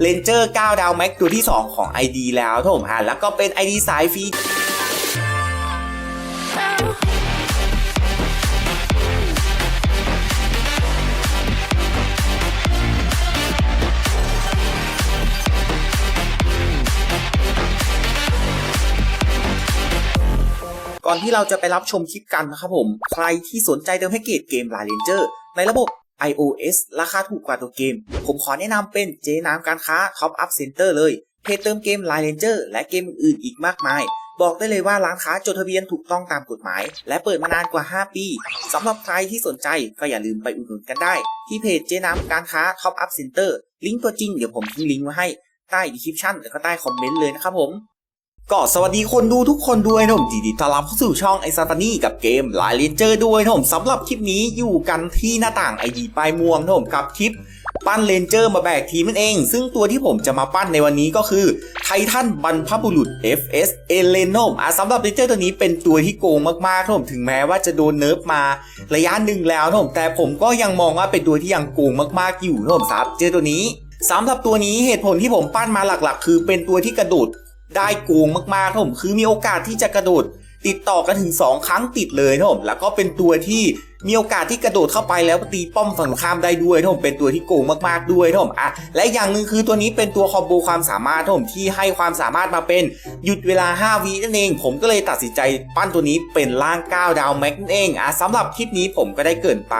เลนเจอร์9ดาวแม็กตัวที่ 2 ของ ID แล้วครับผมอะแล้วก็เป็น ID สายฟรีก่อนที่เราจะไปรับชมคลิปกันนะครับผม ใครที่สนใจเติมแพ็กเกจเกม Line Ranger ในระบบ iOS ราคาถูกกว่าตัวเกม ผมขอแนะนำเป็นเจน้ำการค้า Top Up Center เลย เพจเติมเกม Line Ranger และเกมอื่นอีกมากมาย บอกได้เลยว่าร้านค้าจดทะเบียนถูกต้องตามกฎหมาย และเปิดมานานกว่า 5 ปีสำหรับใครที่สนใจก็อย่าลืมไปอุดหนุนกันได้ ที่เพจเจน้ำการค้า Top Up Center ลิงก์ตัวจริงเดี๋ยวผมทิ้งลิงก์ไว้ให้ใต้ดีคริปชั่นแล้วก็ใต้คอมเมนต์เลยนะครับผม ก็สวัสดีคนดูทุกคนด้วยนะผมยินดีต้อนรับเข้าสู่ช่องไอซาฟานี่กับเกมลายเลนเจอร์ด้วยนะผมสำหรับคลิปนี้อยู่กันที่หน้าต่างไอดีปลายม่วงนะผมกับคลิปปั้นเลนเจอร์มาแบกทีมนั่นเอง ซึ่งตัวที่ผมจะมาปั้นในวันนี้ก็คือไททันบรรพบุรุษ FS เอเลนโนมอะสำหรับเลนเจอร์ตัวนี้เป็นตัวที่โกงมากๆนะผมถึงแม้ว่าจะโดนเนิร์ฟมาระยะหนึ่งแล้วนะผมแต่ผมก็ยังมองว่าเป็นตัวที่ยังโกงมากๆอยู่นะผมครับเจอตัวนี้สำหรับตัวนี้เหตุผลที่ผมปั้นมาหลักๆ คือเป็นตัวที่กระโดด ได้โกงมากๆครับผมคือมีโอกาสที่จะกระโดด ติดต่อกันถึง 2 ครั้งติดเลยนะผมแล้วก็เป็นตัวที่มีโอกาสที่กระโดดเข้าไปแล้วตีป้อมฝั่งข้ามได้ด้วยนะผมเป็นตัวที่โกงมากๆด้วยนะผมอะและอย่างหนึ่งคือตัวนี้เป็นตัวคอมโบความสามารถนะผมที่ให้ความสามารถมาเป็นหยุดเวลา 5วินั่นเอง ผมก็เลยตัดสินใจปั้นตัวนี้เป็นร่าง 9 ดาวแม็กนั่นเองอะสำหรับคลิปนี้ผมก็ได้เกินไป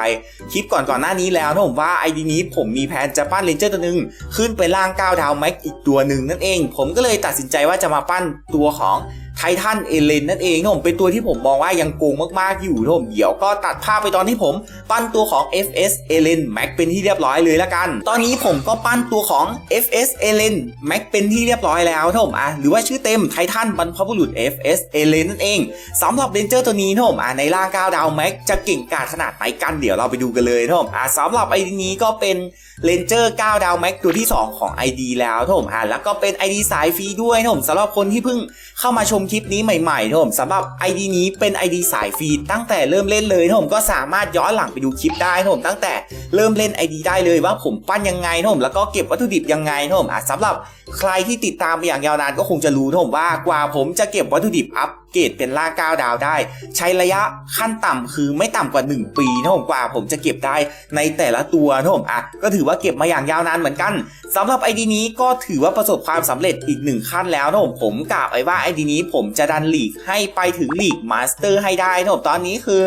คลิปก่อนก่อนหน้านี้แล้วนะผมว่าไอดีนี้ผมมีแผนจะปั้นเลนเจอร์ตัวหนึ่งขึ้นไปล่าง 9 ดาวแม็กอีกตัวหนึ่งนั่นเอง ผมก็เลยตัดสินใจว่าจะมาปั้นตัวของ ไททันเอเลนนั่นเองนะผมเป็นตัวที่ผมมองว่ายังโกงมากๆอยู่นะผมเดี๋ยวก็ตัดภาพไปตอนที่ผมปั้นตัวของ FS เอเลนแม็กเป็นที่เรียบร้อยเลยละกัน ตอนนี้ผมก็ปั้นตัวของ FS เอเลนแม็กเป็นที่เรียบร้อยแล้วนะผมอะหรือว่าชื่อเต็มไททันบรรพบุรุษ FS เอเลนนั่นเองสำหรับเรนเจอร์ตัวนี้นะผมอะในล่าง9ดาวแม็กจะเก่งกาจขนาดไหนกันเดี๋ยวเราไปดูกันเลยนะผมอะสำหรับไอดีนี้ก็เป็นเรนเจอร์9ดาวแม็กตัวที่ 2 ของ ID แล้วนะผมอะแล้วก็เป็น ID สายฟรีด้วยนะผมสำหรับคนที่เพิ่งเข้ามาชมคลิปนี้ใหม่ๆนะผมสำหรับ ID นี้เป็น ID สายฟรีตั้งแต่เริ่มเล่นเลยนะผมก็สามารถย้อนหลังไปดูคลิปได้นะผมตั้งแต่เริ่มเล่น ID ได้เลยว่าผมปั้นยังไงนะผมแล้วก็เก็บวัตถุดิบยังไงนะผมอะสำหรับใครที่ติดตามมาอย่างยาวนานก็คงจะรู้นะผมว่ากว่าผมจะเก็บวัตถุดิบอัพเกรดเป็นล่าง9ดาวได้ ใช้ระยะขั้นต่ำคือไม่ต่ำกว่า 1 ปีนะผมกว่าผมจะเก็บได้ในแต่ละตัวนะผมอะก็ถือว่าเก็บมาอย่างยาวนานเหมือนกันสำหรับ ID นี้ก็ถือว่าประสบความสำเร็จอีกหนึ่งขั้นแล้วนะผมผมกล่าวไว้ว่า ID นี้ผมผมจะดันลีกให้ไปถึงลีกมาสเตอร์ให้ได้นะผมตอนนี้คือ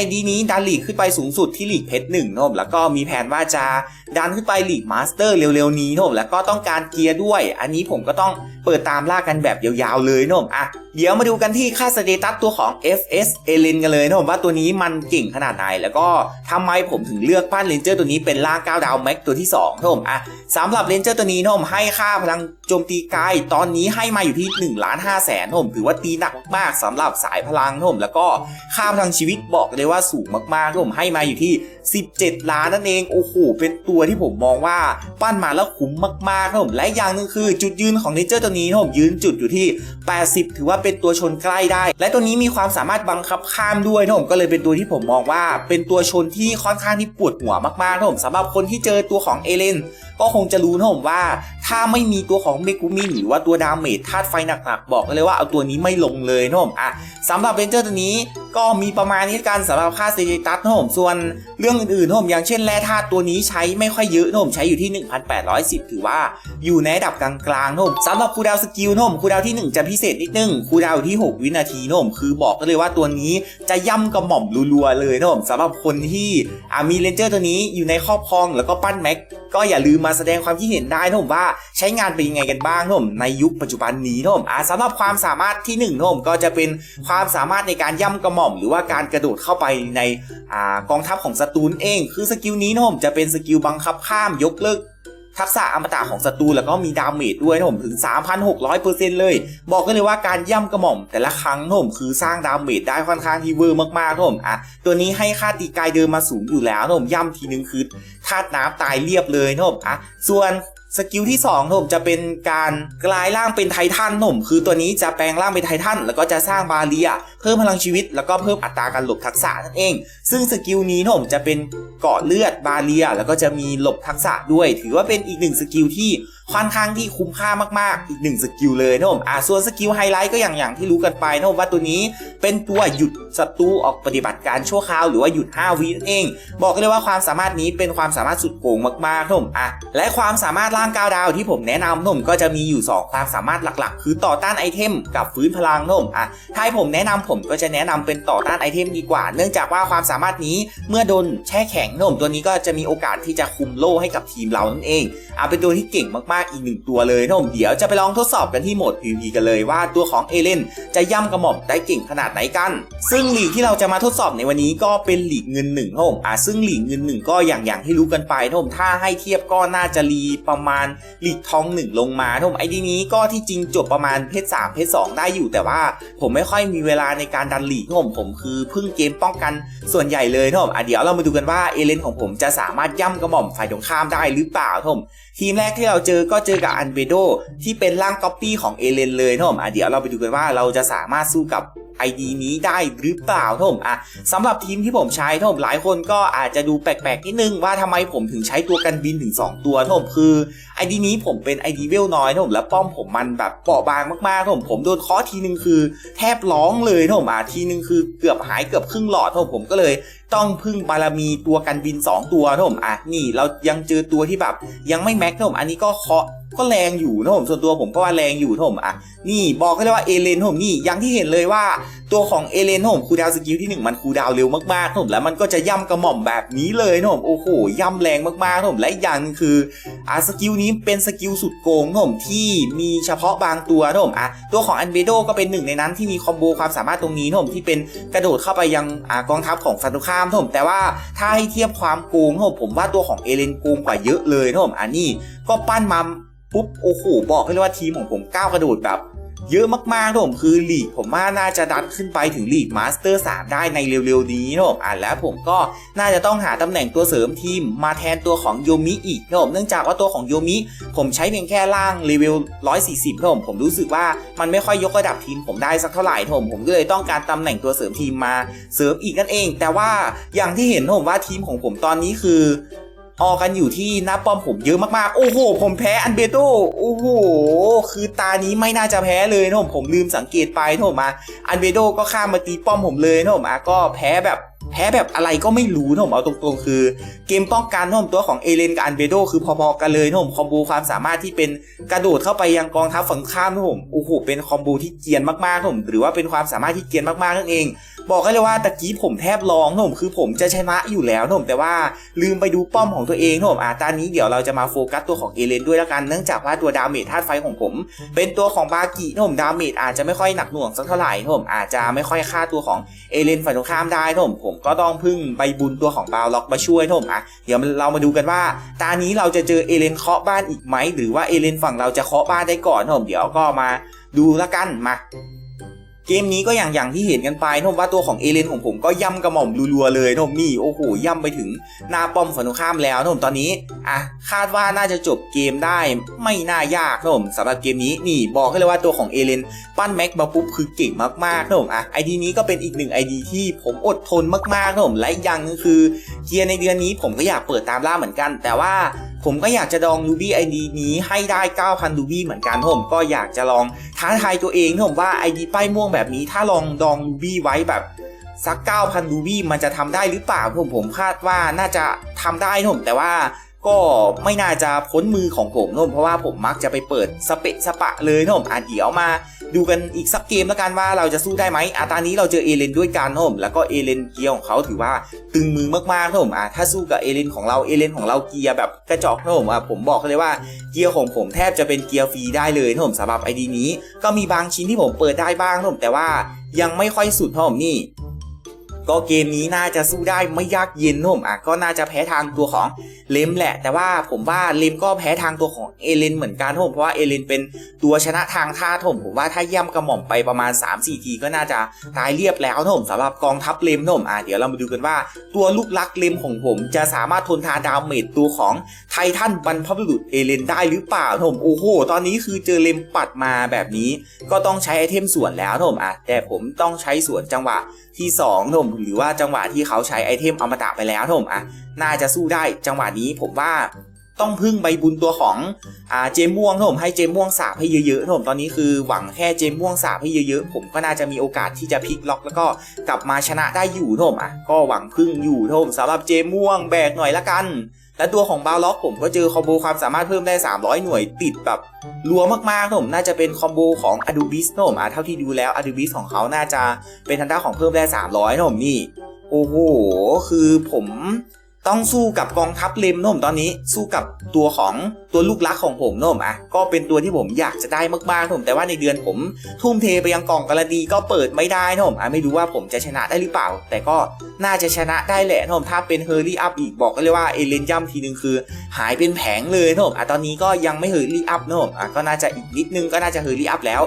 ID นี้ดันลีกขึ้นไปสูงสุดที่ลีกเพชรหนึ่งนะผมแล้วก็มีแผนว่าจะดันขึ้นไปลีกมาสเตอร์เร็วๆนี้นะผมแล้วก็ต้องการเกียร์ด้วย อันนี้ผมก็ต้องเปิดตามล่ากันแบบยาวๆเลยนะผมอะเดี๋ยวมาดูกันที่ค่าสเตตัสตัวของ FS เอเลนกันเลยนะผมว่าตัวนี้มันเก่งขนาดไหน แล้วก็ทำไมผมถึงเลือกปั้นเลนเจอร์ตัวนี้เป็นล่าง9ดาวแม็กตัวที่2นะผมอะสำหรับเลนเจอร์ตัวนี้นะผมให้ค่าพลังโจมตีกายตอนนี้ให้มาอยู่ที่1ล้าน5แสนนะผมถือว่าตีหนักมากๆสำหรับสายพลังนะผมแล้วก็ค่าพลังชีวิตบอกเลยว่าสูงมากๆนะผมให้มาอยู่ที่ 17 ล้านนั่นเองโอ้โหเป็นตัวที่ผมมองว่าปั้นมาแล้วคุ้มมากๆนะผมและอย่างหนึ่งคือ จุดยืนของเนเจอร์ตัวนี้นะผมยืนจุดอยู่ที่ 80 ถือว่าเป็นตัวชนใกล้ได้ และตัวนี้มีความสามารถบังคับข้ามด้วยนะผมก็เลยเป็นตัวที่ผมมองว่า เป็นตัวชนที่ค่อนข้างที่ปวดหัวมากๆนะผมสำหรับคนที่เจอตัวของเอเลนก็คงจะรู้นะผมว่า ถ้าไม่มีตัวของเมกูมินหรือว่าตัวดาเมจธาตุไฟหนักๆบอกเลยว่าเอาตัวนี้ไม่ลงเลยนะผมอะสำหรับเรนเจอร์ตัวนี้ก็มีประมาณนี้กันสำหรับค่าสเตตัสนะผมส่วนเรื่องอื่นๆนะผมอย่างเช่นแร่ธาตุตัวนี้ใช้ไม่ค่อยเยอะนะผมใช้อยู่ที่ 1,810 ถือว่าอยู่ในระดับกลางๆนะผมสำหรับคูดาวสกิลนะผมคูดาวที่ 1 จะพิเศษนิดนึงคูดาวอยู่ที่ 6 วินาทีนะผมคือบอกเลยว่าตัวนี้จะย่ำกระหม่อมรัวๆเลยนะผมสำหรับคนที่มีเลนเจอร์ตัวนี้อยู่ในครอบครองแล้วก็ปั้นแม็กก็อย่าลืมมาแสดงความคิดเห็นได้นะผมว่าใช้งานเป็นยังไงกันบ้างนะผมในยุคปัจจุบันนี้นะผมอ่าสำหรับความสามารถที่1นะผมก็จะเป็นความสามารถในการย่ำกระหม่อม หรือว่าการกระโดดเข้าไปในอ่ากองทัพของศัตรูเอง คือสกิลนี้นะผมจะเป็นสกิลบังคับข้ามยกเลิก ทักษะอมตะของศัตรูแล้วก็มีดาเมจด้วยนะผมถึง 3,600%เลย บอกกันเลยว่าการย่ำกระหม่อม แต่ละครั้งนะผมคือสร้างดาเมจได้ค่อนข้างที่เวอร์มากๆนะผมอะตัวนี้ให้ค่าตีกายเดิมมาสูงอยู่แล้วนะผมย่ำทีนึงคือธาตุน้ำตายเรียบเลยนะผมอะส่วน สกิลที่2นะผมจะเป็นการกลายร่างเป็นไททันนะผมคือตัวนี้จะแปลงร่างเป็นไททันแล้วก็จะสร้างบาเรียเพิ่มพลังชีวิต แล้วก็เพิ่มอัตราการหลบทักษะนั่นเอง ซึ่งสกิลนี้นะผมจะเป็นเกาะเลือดบาเรียแล้วก็จะมีหลบทักษะด้วย ถือว่าเป็นอีกหนึ่งสกิลที่ ค่อนข้างที่คุ้มค่ามากๆ อีกหนึ่งสกิลเลยนะผมอ่าส่วนสกิลไฮไลท์ก็อย่างอย่างที่รู้กันไปนะผมว่าตัวนี้เป็นตัวหยุดศัตรูออกปฏิบัติการชั่วคราวหรือว่าหยุด 5 วินั่นเอง บอกเลยว่าความสามารถนี้เป็นความสามารถสุดโกงมากๆนะผมอะและความสามารถร่างก้าวดาวที่ผมแนะนำนะผมก็จะมีอยู่ 2 ความสามารถหลักๆ คือต่อต้านไอเทมกับฟื้นพลังนะผมอะถ้าให้ผมแนะนำผมก็จะแนะนำเป็นต่อต้านไอเทมดีกว่า เนื่องจากว่าความสามารถนี้เมื่อโดนแช่แข็งนะผมตัวนี้ก็จะมีโอกาสที่จะคุมโล่ให้กับทีมเรานั่นเองอะเป็นตัวที่เก่งมากๆอีกหนึ่งตัวเลยนะผมเดี๋ยวจะไปลองทดสอบกันที่โหมด PVP กันเลยว่าตัวของเอเลนจะย่ำกระหม่อมได้เก่งขนาดไหนกัน ซึ่งหลีกที่เราจะมาทดสอบในวันนี้ก็เป็นหลีกเงินหนึ่งนะผมอะซึ่งหลีกเงินหนึ่งก็อย่างอย่างที่รู้กันไปนะผมถ้าให้เทียบก็น่าจะรีประมาณหลีกทองหนึ่งลงมานะผมไอดีนี้ก็ที่จริงจบประมาณเพชรสามเพชรสองได้อยู่แต่ว่าผมไม่ค่อยมีเวลาในการดันหลีกนะผมผมคือพึ่งเกมป้องกันส่วนใหญ่เลยนะผมอะเดี๋ยวเรามาดูกันว่าเอเลนของผมจะสามารถย่ำกระหม่อมฝ่ายตรงข้ามได้หรือเปล่านะผมทีมแรกที่เราเจอก็เจอกับอันเบโดที่เป็นร่างก๊อปปี้ของเอเลนเลยนะผมอะเดี๋ยวเราไปดูกันว่าเราจะสามารถสู้กับ ID นี้ได้หรือเปล่านะผมอะสำหรับทีมที่ผมใช้นะผมหลายคนก็อาจจะดูแปลกๆนิดนึงว่าทำไมผมถึงใช้ตัวกันบินถึง 2 ตัวนะผมคือ ID นี้ผมเป็น ID เวลน้อยนะผมแล้วป้อมผมมันแบบเปราะบางมากๆนะผมผมโดนเคอทีนึงคือ แทบร้องเลยนะผมอะทีนึงคือเกือบหายเกือบครึ่งหลอดนะผมผมก็เลย ต้องพึ่งบารมีตัวกันบิน 2 ตัวนะผมอะนี่เรายังเจอตัวที่แบบ ยังไม่แม็กนะผมอันนี้ก็เคาะก็แรงอยู่นะผมส่วนตัวผมก็ว่าแรงอยู่นะผมอะนี่บอกกันเลยว่าเอเลนนะผมนี่ย่างที่เห็นเลยว่าตัวของเอเลนนะผมคูดาวสกิลที่ 1 มันคูดาวเร็วมากๆนะผมแล้วมันก็จะย่ำกระหม่อมแบบนี้เลยนะผมโอ้โหย่ำแรงมากๆนะผมและอย่างนึงคืออะสกิลนี้เป็นสกิลสุดโกงนะผมที่มีเฉพาะบางตัวนะผมอะตัวของอันเบโดก็เป็นหนึ่งในนั้นที่มีคอมโบความสามารถตรงนี้นะผมที่เป็นกระโดดเข้าไปยังอ่ากองทัพของฝั่งตรงข้ามนะผมแต่ว่าถ้าให้เทียบความโกงนะผมผมว่าตัวของเอเลนโกงกว่าเยอะเลยนะผมอันนี้ก็ปั้นมาปุ๊บโอ้โหบอกให้เลยว่าทีมของผมก้าวกระโดดแบบ เยอะมากๆนะผมคือลีกผมว่าน่าจะดันขึ้นไปถึงลีกมาสเตอร์3ได้ในเร็วๆนี้นะผมอ่านแล้วผมก็น่าจะต้องหาตำแหน่งตัวเสริมทีมมาแทนตัวของโยมิอีกนะผมเนื่องจากว่าตัวของโยมิผมใช้เพียงแค่ล่างเลเวล140นะผมผมรู้สึกว่ามันไม่ค่อยยกระดับทีมผมได้สักเท่าไหร่นะผมผมก็เลยต้องการตำแหน่งตัวเสริมทีมมาเสริมอีกนั่นเอง แต่ว่าอย่างที่เห็นนะผมว่าทีมของผมตอนนี้คือ ออกกันอยู่ที่หน้าป้อมผมเยอะมากๆ โอ้โห ผมแพ้อันเบโตโอ้โห คือตานี้ไม่น่าจะแพ้เลยนะผมผมลืมสังเกตไปนะผมอะอันเบโตก็ข้ามมาตีป้อมผมเลยนะผมอะก็แพ้แบบ พ้แบบอะไรก็ไม่รู้นะผมเอาตรงๆคือ เกมป้องกันนะผมตัวของเอเลนกับอันเบโดคือพอๆกันเลยนะผมคอมโบความสามารถที่เป็นกระโดดเข้าไปยังกองทัพฝั่งข้ามนะผมโอ้โหเป็นคอมโบที่เกรียนมากๆนะผมหรือว่าเป็นความสามารถที่เกรียนมากๆนั่นเอง บอกให้เลยว่าตะกี้ผมแทบร้องนะผมคือผมจะชนะอยู่แล้วนะผมแต่ว่าลืมไปดูป้อมของตัวเองนะผมอะตอนนี้เดี๋ยวเราจะมาโฟกัสตัวของเอเลนด้วยแล้วกันเนื่องจากว่าตัวดาเมจธาตุไฟของผม เป็นตัวของบากินะผมดาเมจอาจจะไม่ค่อยหนักหน่วงสักเท่าไหร่นะผมอาจจะไม่ค่อยฆ่าตัวของเอเลนฝ่ายตรงข้ามได้นะผมผมก็ต้องพึ่งใบบุญตัวของบาวล็อกมาช่วยนะผมอะเดี๋ยวเรามาดูกันว่า ตานี้เราจะเจอเอเลนเคาะบ้านอีกไหมหรือว่าเอเลนฝั่งเราจะเคาะบ้านได้ก่อนนะผมเดี๋ยวก็มาดูแล้วกันมา เกมนี้ก็อย่างอย่างที่เห็นกันไปนะผมว่าตัวของเอเลนของผมก็ย่ำกระหม่อมรัวๆเลยนะมนี่โอ้โหย่ำไปถึงหน้าป้อมฝั่งตรงข้ามแล้วนะผมตอนนี้อะคาดว่าน่าจะจบเกมได้ไม่น่ายากนะผมสำหรับเกมนี้นี่บอกให้เลยว่าตัวของเอเลนปั้นแม็กมาปุ๊บคือเก่งมากๆนะผมอะไอดีนี้ก็เป็นอีกหนึ่งไอดีที่ผมอดทนมากๆนะผมและย่างหนึงคือเกียร์ในเดือนนี้ผมก็อยากเปิดตามล่าเหมือนกัน แต่ว่า ผมก็อยากจะดองรูบี้ไอดีนี้ให้ได้ 9,000รูบี้เหมือนกันผมก็อยากจะลองท้าทายตัวเองนผมว่าไอดีป้ายม่วงแบบนี้ถ้าลองดองรูบี้ไว้แบบสัก 9,000 รูบี้มันจะทำได้หรือเปล่าผมผมคาดว่าน่าจะทำได้นผมแต่ว่า ก็ไม่น่าจะพ้นมือของผมนะผมเพราะว่าผมมักจะไปเปิดสเปะสปะเลยนะผมอะเดี๋ยวมาดูกันอีกสักเกมแล้วกันว่าเราจะสู้ได้ไหมอาตอนนี้เราเจอเอเลนด้วยกันนะผมแล้วก็เอเลนเกียร์ของเขาถือว่าตึงมือมากๆนะผมอะถ้าสู้กับเอเลนของเราเอเลนของเราเกียร์แบบกระจอกนะผมอะผมบอกเลยว่าเกียร์ของผมแทบจะเป็นเกียร์ฟรีได้เลยนะผมสำหรับไอดีนี้ ก็มีบางชิ้นที่ผมเปิดได้บ้างนะผมแต่ว่ายังไม่ค่อยสุดนะผมนี่ ก็เกมนี้น่าจะสู้ได้ไม่ยากเย็นนะผมอะก็น่าจะแพ้ทางตัวของเลมแหละ แต่ว่าผมว่าเลมก็แพ้ทางตัวของเอเลนเหมือนกันนะผมเพราะว่าเอเลนเป็นตัวชนะทางท่าถมผมว่าถ้าย่ำกระหม่อมไปประมาณ 3-4 ทีก็น่าจะตายเรียบแล้วนะผมสำหรับกองทัพเลมนะผมอะเดี๋ยวเรามาดูกันว่าตัวลูกลักเลมของผมจะสามารถทนทานดาเมจตัวของไททันบรรพบุรุษเอเลนได้หรือเปล่านะผมโอ้โหตอนนี้คือเจอเลมปัดมาแบบนี้ ก็ต้องใช้ไอเทมส่วนแล้วนะผมอะแต่ผมต้องใช้ส่วนจังหวะ ที่2ผมหรือว่าจังหวะที่เขาใช้ไอเทมอมตะไปแล้วผมอะน่าจะสู้ได้จังหวะนี้ผมว่าต้องพึ่งใบบุญตัวของอ่าเจมม่วงผมให้เจมม่วงสาบให้เยอะๆผมตอนนี้คือหวังแค่เจมม่วงสาบให้เยอะๆผมก็น่าจะมีโอกาสที่จะพลิกล็อกแล้วก็กลับมาชนะได้อยู่ผมอะก็หวังพึ่งอยู่ผมสำหรับเจมม่วงแบกหน่อยละกัน และตัวของบาล็อกผมก็เจอคอมโบความสามารถเพิ่มได้ 300 หน่วยติดแบบรัวมากๆครับผมน่าจะเป็นคอมโบของ a d u b i s ครับผมอะเท่าที่ดูแล้วอดูบิสของเขาน่าจะเป็นทันด้าของเพิ่มได้ 300ครับผมนี่ โอ้โห คือผม ต้องสู้กับกองทัพเลมโนมตอนนี้สู้กับตัวของตัวลูกรักของผมโนมอะก็เป็นตัวที่ผมอยากจะได้มากๆโนมแต่ว่าในเดือนผมทุ่มเทไปยังกล่องกรันตีก็เปิดไม่ได้โนมอะไม่รู้ว่าผมจะชนะได้หรือเปล่า แต่ก็น่าจะชนะได้แหละโนมถ้าเป็นเฮอร์รี่อัพอีกบอกกันเลยว่าเอเลนย่ำทีนึงคือ หายเป็นแผงเลยโนมอะตอนนี้ก็ยังไม่เฮอร์รี่อัพโนมอะก็น่าจะอีกนิดนึงก็น่าจะเฮอร์รี่อัพแล้ว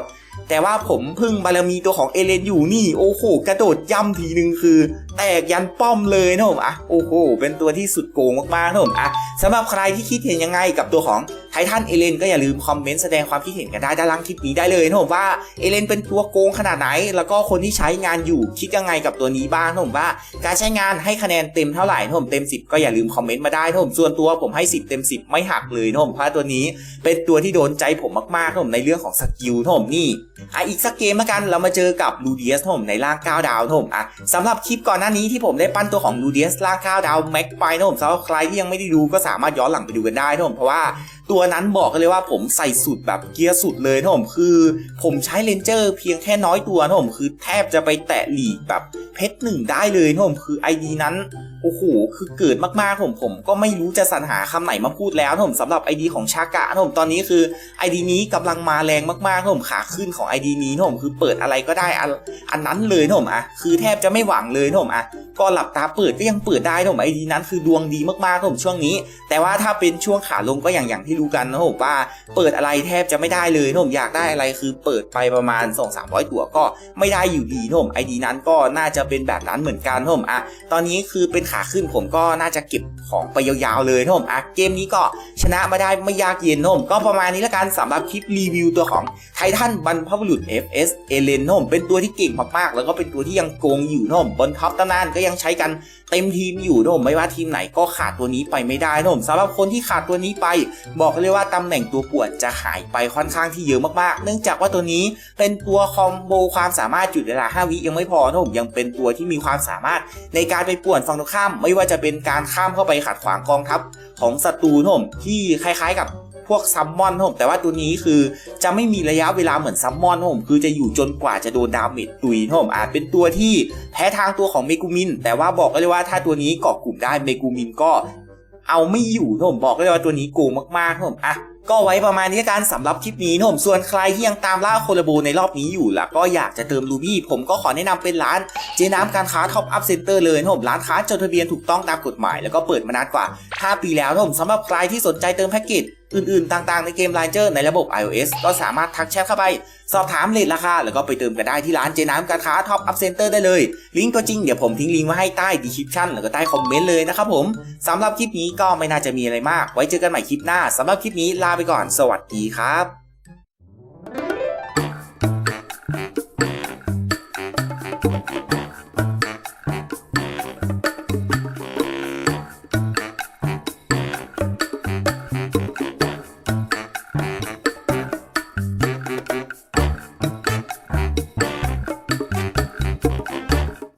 แต่ว่าผมพึ่งบารมีตัวของเอเลนอยู่นี่โอ้โหกระโดดย่ำทีนึงคือ แตกยันป้อมเลยนะผมอะโอ้โหเป็นตัวที่สุดโกงมากๆนะผมอะสำหรับใครที่คิดเห็นยังไงกับตัวของ ททันเอเลนก็อย่าลืมคอมเมนต์แสดงความคิดเห็นกันได้ด้านล่างคลิปนี้ได้เลยนะผมว่าเอเลนเป็นตัวโกงขนาดไหน แล้วก็คนที่ใช้งานอยู่คิดยังไงกับตัวนี้บ้างนะผมว่า การใช้งานให้คะแนนเต็มเท่าไหร่นะผมเต็ม 10 ก็อย่าลืมคอมเมนต์มาได้นะผมส่วนตัวผมให้ 10 เต็ม 10 ไม่หักเลยนะผมเพราะตัวนี้เป็นตัวที่โดนใจผมมากๆนะผมในเรื่องของสกิลนะผมนี่อะอีกสักเกมละกันเรามาเจอกับลูเดียสนะผมในร่าง9ดาวนะผมอะสำหรับคลิปก่อนหน้านี้ที่ผมได้ปั้นตัวของลูเดียสร่าง9ดาวแม็กไปนะผมสำหรับใครที่ยังไม่ได้ดูก็สามารถย้อนหลังไปดูกันได้นะผมเพราะว่า ตัวนั้นบอกกันเลยว่าผมใส่สุดแบบเกียร์สุดเลยนะผมคือ ผมใช้เลนเจอร์เพียงแค่น้อยตัวนะผมคือแทบจะไปแตะหลีกแบบเพชรหนึ่งได้เลยนะผมคือ ID นั้นโอ้โหคือเกิดมากๆผมผมก็ไม่รู้จะสรรหาคำไหนมาพูดแล้วนะผมสำหรับ ID ของชากะนะผมตอนนี้คือ ID นี้กำลังมาแรงมากๆนะผมขาขึ้นของ ID นี้นะผมคือเปิดอะไรก็ได้อันอันนั้นเลยนะผมอะคือแทบจะไม่หวังเลยนะผมอะก็หลับตาเปิดก็ยังเปิดได้นะผม ID นั้นคือดวงดีมากๆนะผมช่วงนี้ แต่ว่าถ้าเป็นช่วงขาลงก็อย่างอย่างที่ดูกันนะผมว่าเปิดอะไรแทบจะไม่ได้เลยนะผมอยากได้อะไรคือเปิดไปประมาณ 2 3 0 0 ตัวก็ไม่ได้อยู่ดีนะผม ID นั้นก็น่าจะเป็นแบบนั้นเหมือนกันนะผมอะตอนนี้คือเป็นขาขึ้นผมก็น่าจะเก็บ ของไปยาวๆเลยนะผมอะเกมนี้ก็ชนะมาได้ไม่ยากเย็นนะผมก็ประมาณนี้ละกันสำหรับคลิปรีวิวตัวของไททันบรรพบุรุษ FS เอเลนนะผมเป็นตัวที่เก่งมากๆแล้วก็เป็นตัวที่ยังโกงอยู่นะผมบนท็อปตำนานก็ยังใช้กันเต็มทีมอยู่นะผมไม่ว่าทีมไหนก็ขาดตัวนี้ไปไม่ได้นะผมสำหรับคนที่ขาดตัวนี้ไป บอกเลยว่าตำแหน่งตัวปวนจะหายไปค่อนข้างที่เยอะมากๆ เนื่องจากว่าตัวนี้เป็นตัวคอมโบความสามารถจุดเวลา 5 วิยังไม่พอนะผมยังเป็นตัวที่มีความสามารถในการไปป่วนฝั่งตรงข้าม ไม่ว่าจะเป็นการข้ามเข้าไปขัดขวางกองทัพของศัตรูนะผมที่คล้ายๆกับพวกซัมมอนนะผมแต่ว่าตัวนี้คือจะไม่มีระยะเวลาเหมือนซัมมอนผมคือจะอยู่จนกว่าจะโดนดาเมจตุยนะผมอาจเป็นตัวที่แพ้ทางตัวของเมกูมิน แต่ว่าบอกเลยว่าถ้าตัวนี้เกาะกลุ่มได้เมกูมินก็เอาไม่อยู่ผมบอกเลยว่าตัวนี้โกงมากๆนะผมอะ ก็ไว้ประมาณนี้กันสำหรับคลิปนี้นะผมส่วนใครที่ยังตามล่าโคลาโบในรอบนี้อยู่ล่ะก็อยากจะเติมรูบี้ผมก็ขอแนะนำเป็นร้านเจน้ำการค้าท็อปอัพเซ็นเตอร์เลยนะผมร้านค้าจดทะเบียนถูกต้องตามกฎหมาย แล้วก็เปิดมานานกว่า 5 ปีแล้วนะผมสำหรับใครที่สนใจเติมแพ็กเกจ อื่นๆ ต่างๆ ในเกมไลเจอร์ในระบบ iOS ก็สามารถทักแชทเข้าไป สอบถามเลทราคา แล้วก็ไปเติมกันได้ที่ร้านเจน้ำการค้าท็อปอัพเซ็นเตอร์ได้เลย ลิงก์ก็จริง เดี๋ยวผมทิ้งลิงก์ไว้ให้ใต้ดีคริปชั่นแล้วก็ใต้คอมเมนต์เลยนะครับผมสำหรับคลิปนี้ก็ไม่น่าจะมีอะไรมาก ไว้เจอกันใหม่คลิปหน้าสำหรับคลิปนี้ลาไปก่อน สวัสดีครับ